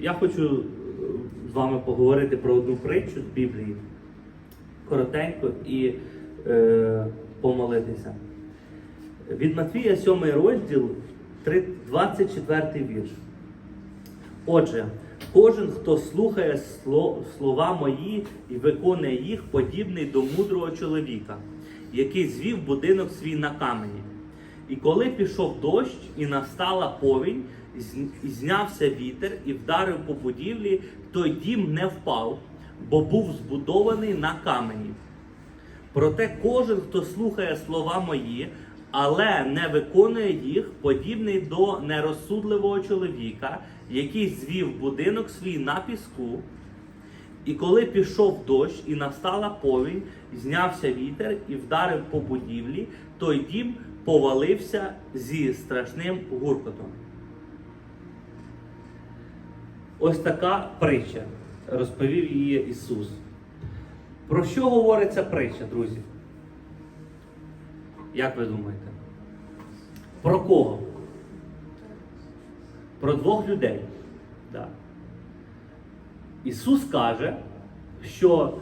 я хочу е, з вами поговорити про одну притчу з Біблії коротенько і е, помолитися. Від Матвія 7 розділ, 24 вірш. Отже, кожен, хто слухає слова мої і виконує їх, подібний до мудрого чоловіка, який звів будинок свій на камені. І коли пішов дощ і настала повінь, знявся вітер і вдарив по будівлі, той дім не впав, бо був збудований на камені. Проте кожен, хто слухає слова мої, але не виконує їх, подібний до нерозсудливого чоловіка, який звів будинок свій на піску. І коли пішов дощ і настала повінь, знявся вітер і вдарив по будівлі, той дім повалився зі страшним гуркотом. Ось така притча, розповів її Ісус. Про що говорить ця притча, друзі? Як ви думаєте? Про кого? Про двох людей. Да. Ісус каже, що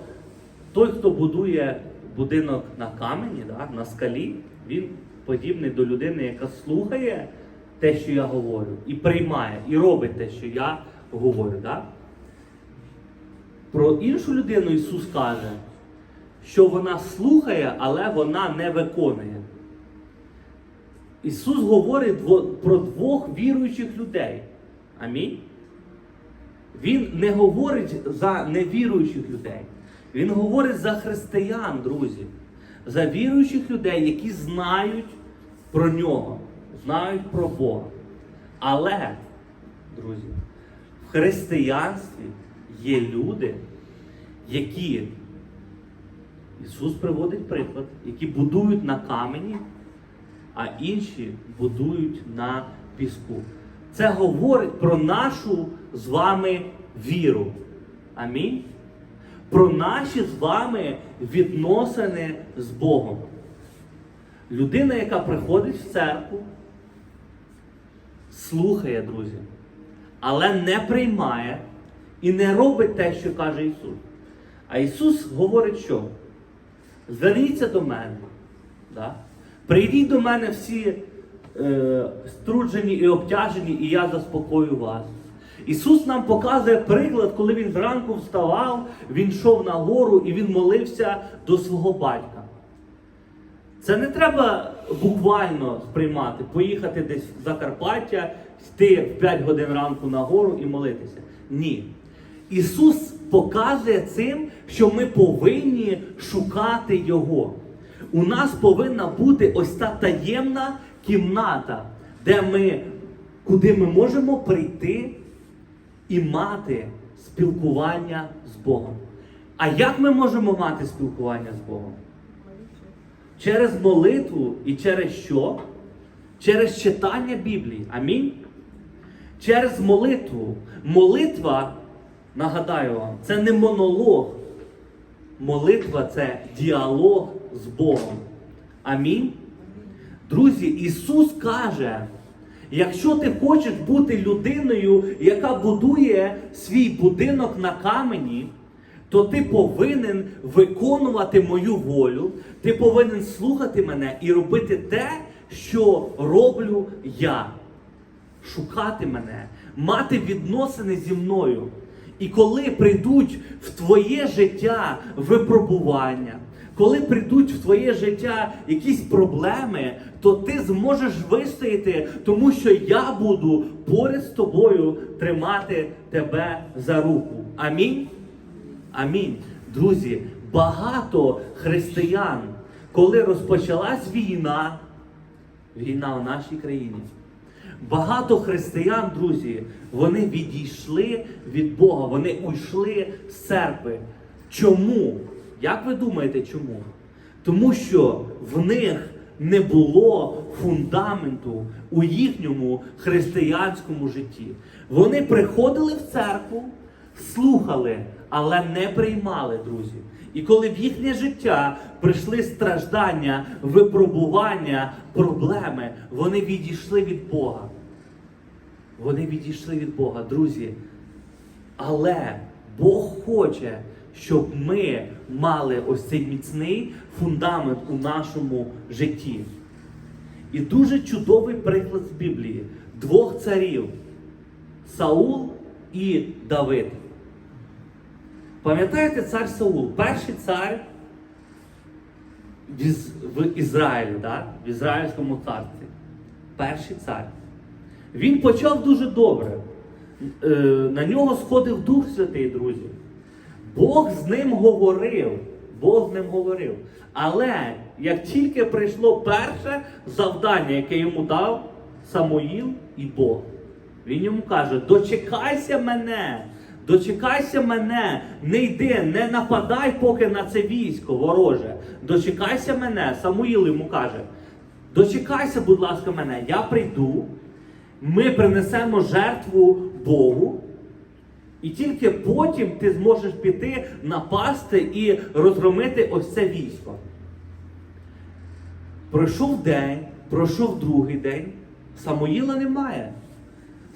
той, хто будує будинок на камені, да, на скалі, він подібний до людини, яка слухає те, що я говорю, і приймає, і робить те, що я говорю. Да? Про іншу людину Ісус каже, що вона слухає, але вона не виконує. Ісус говорить про двох віруючих людей. Амінь. Він не говорить за невіруючих людей. Він говорить за християн, друзі, за віруючих людей, які знають про нього, знають про Бога. Але, друзі, в християнстві є люди, які Ісус приводить приклад, які будують на камені, а інші будують на піску. Це говорить про нашу з вами віру. Амінь. Про наші з вами відносини з Богом. Людина, яка приходить в церкву, слухає, друзі, але не приймає і не робить те, що каже Ісус. А Ісус говорить, що? Зверніться до мене. Да? Прийдіть до мене всі е, струджені і обтяжені, і я заспокою вас. Ісус нам показує приклад, коли Він зранку вставав, Він йшов на гору і Він молився до свого батька. Це не треба буквально сприймати, поїхати десь в Закарпаття, йти в 5 годин ранку на гору і молитися. Ні. Ісус показує цим, що ми повинні шукати Його. У нас повинна бути ось та таємна кімната, де ми, куди ми можемо прийти і мати спілкування з Богом. А як ми можемо мати спілкування з Богом? Через молитву і через що? Через читання Біблії. Амінь. Через молитву. Молитва, нагадаю вам, це не монолог. Молитва це діалог з Богом. Амінь. Друзі, Ісус каже, якщо ти хочеш бути людиною, яка будує свій будинок на камені, то ти повинен виконувати мою волю, ти повинен слухати мене і робити те, що роблю я. Шукати мене, мати відносини зі мною. І коли прийдуть в твоє життя випробування, коли прийдуть в твоє життя якісь проблеми, то ти зможеш вистояти, тому що я буду поряд з тобою тримати тебе за руку. Амінь. Амінь. Друзі, багато християн, коли розпочалась війна, війна в нашій країні. Багато християн, друзі, вони відійшли від Бога, вони уйшли з церкви. Чому? Як ви думаєте, чому? Тому що в них не було фундаменту у їхньому християнському житті. Вони приходили в церкву, слухали, але не приймали, друзі. І коли в їхнє життя прийшли страждання, випробування, проблеми, вони відійшли від Бога. Вони відійшли від Бога. Друзі, Але Бог хоче, щоб ми мали ось цей міцний фундамент у нашому житті. І дуже чудовий приклад з Біблії двох царів Саул і Давид. Пам'ятаєте цар Саул? Перший цар в Із- в Ізраїлі, да? в Ізраїльському царстві. Перший цар. Він почав дуже добре. Е, На нього сходив Дух Святий, друзі. Бог з ним говорив. Бог з ним говорив. Але як тільки прийшло перше завдання, яке йому дав Самуїл і Бог, він йому каже: дочекайся мене, дочекайся мене, не йди, не нападай поки на це військо вороже. Дочекайся мене. Самуїл йому каже: дочекайся, будь ласка, мене, я прийду, ми принесемо жертву Богу. І тільки потім ти зможеш піти напасти і розгромити ось це військо. Пройшов день, пройшов другий день, Самуїла немає.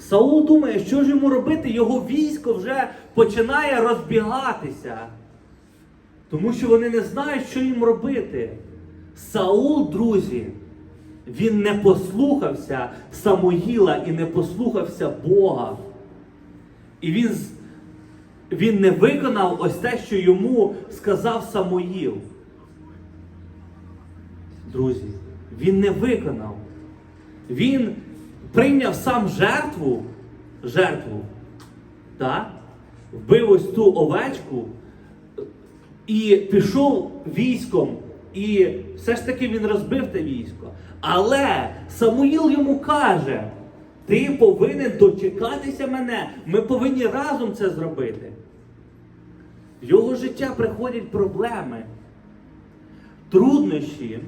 Саул думає, що ж йому робити, його військо вже починає розбігатися. Тому що вони не знають, що їм робити. Саул, друзі, він не послухався Самуїла і не послухався Бога. І він, він не виконав ось те, що йому сказав Самуїл. Друзі, він не виконав. Він прийняв сам жертву, жертву, так? вбив ось ту овечку і пішов військом, і все ж таки він розбив те військо. Але Самуїл йому каже: ти повинен дочекатися мене. Ми повинні разом це зробити. В його життя приходять проблеми, труднощі,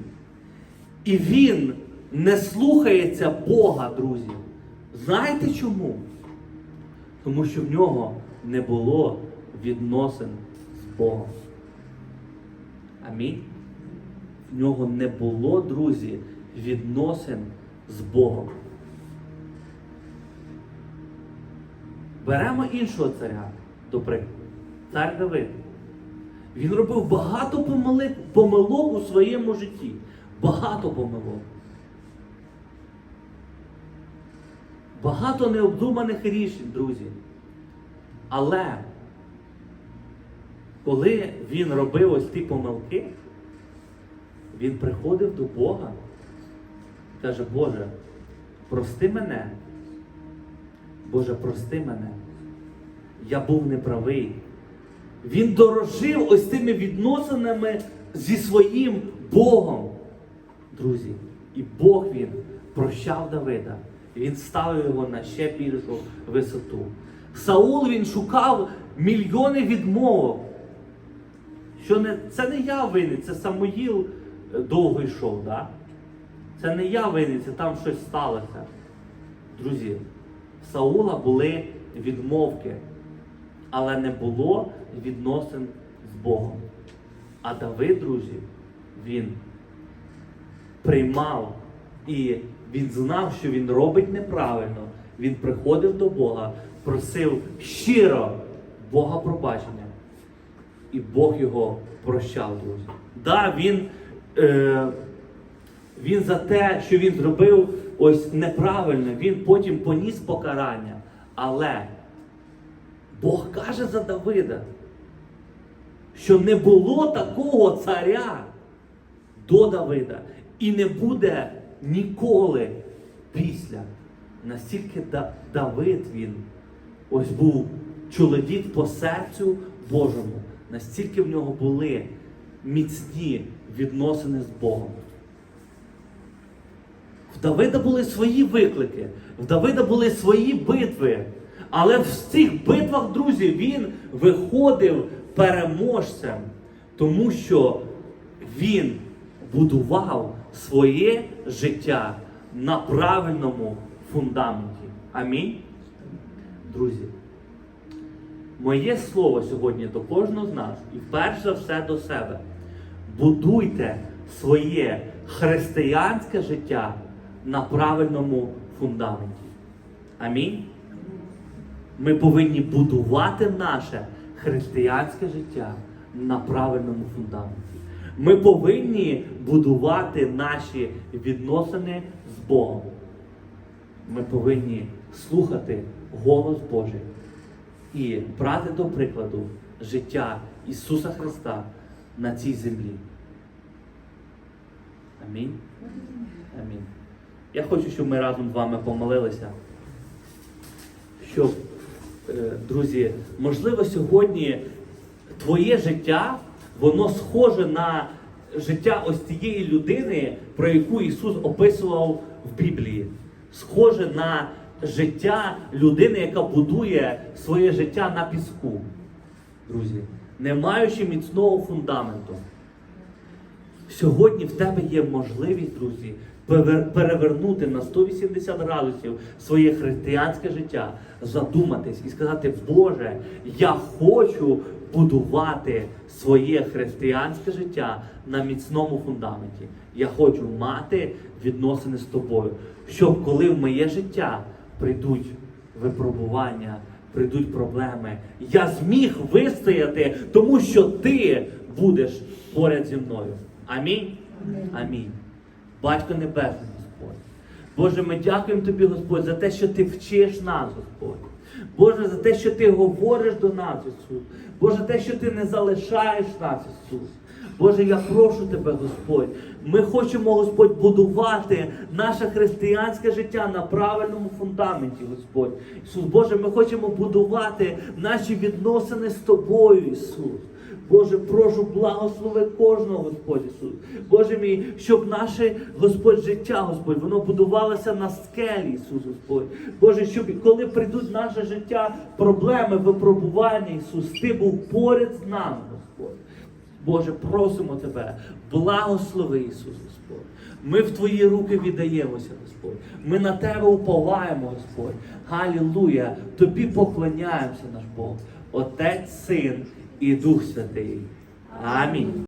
і він не слухається Бога, друзі. Знаєте чому? Тому що в нього не було відносин з Богом. Амінь. В нього не було, друзі, відносин з Богом. Беремо іншого царя, до прикладу, цар Давид. Він робив багато помилок, у своєму житті. Багато помилок. Багато необдуманих рішень, друзі. Але коли він робив ось ті помилки, він приходив до Бога і каже, Боже, прости мене. Боже, прости мене. Я був неправий. Він дорожив ось цими відносинами зі своїм Богом. Друзі, і Бог він прощав Давида. Він ставив його на ще більшу висоту. Саул він шукав мільйони відмовок. Що не, це не я винен, це Самуїл е, довго йшов. Да? Це не я винен, це там щось сталося. Друзі, в Саула були відмовки, але не було відносин з Богом. А Давид, друзі, він приймав і він знав, що він робить неправильно. Він приходив до Бога, просив щиро Бога пробачення. І Бог його прощав, друзі. Да, він, е, він за те, що він зробив ось неправильно, він потім поніс покарання. Але Бог каже за Давида, що не було такого царя до Давида і не буде ніколи після. Настільки Да- Давид він ось був чоловік по серцю Божому, настільки в нього були міцні відносини з Богом. В Давида були свої виклики, в Давида були свої битви. Але в цих битвах, друзі, він виходив переможцем, тому що він будував своє життя на правильному фундаменті. Амінь. Друзі, моє слово сьогодні до кожного з нас і перш за все до себе. Будуйте своє християнське життя на правильному фундаменті. Амінь. Ми повинні будувати наше християнське життя на правильному фундаменті. Ми повинні будувати наші відносини з Богом. Ми повинні слухати голос Божий і брати до прикладу життя Ісуса Христа на цій землі. Амінь. Амінь. Я хочу, щоб ми разом з вами помолилися. Щоб, е, друзі, можливо, сьогодні твоє життя, воно схоже на життя ось цієї людини, про яку Ісус описував в Біблії. Схоже на життя людини, яка будує своє життя на піску. Друзі, не маючи міцного фундаменту. Сьогодні в тебе є можливість, друзі, перевернути на 180 градусів своє християнське життя, задуматись і сказати, Боже, я хочу будувати своє християнське життя на міцному фундаменті. Я хочу мати відносини з тобою, щоб коли в моє життя прийдуть випробування, прийдуть проблеми, я зміг вистояти, тому що ти будеш поряд зі мною. Амінь. Амінь. Батько Небесний, Господь. Боже, ми дякуємо Тобі, Господь, за те, що Ти вчиш нас, Господь. Боже, за те, що Ти говориш до нас, Ісус. Боже, те, що Ти не залишаєш нас, Ісус. Боже, я прошу Тебе, Господь. Ми хочемо, Господь, будувати наше християнське життя на правильному фундаменті, Господь. Ісус, Боже, ми хочемо будувати наші відносини з Тобою, Ісус. Боже, прошу, благослови кожного, Господь Ісус. Боже мій, щоб наше Господь життя, Господь, воно будувалося на скелі, Ісус Господь. Боже, щоб коли прийдуть наше життя проблеми, випробування, Ісус, Ти був поряд з нами, Господь. Боже, просимо Тебе, благослови Ісус Господь. Ми в Твої руки віддаємося, Господь. Ми на Тебе уповаємо, Господь. Галілуя! Тобі поклоняємося, наш Бог. Отець, Син і Дух Святий. Амінь.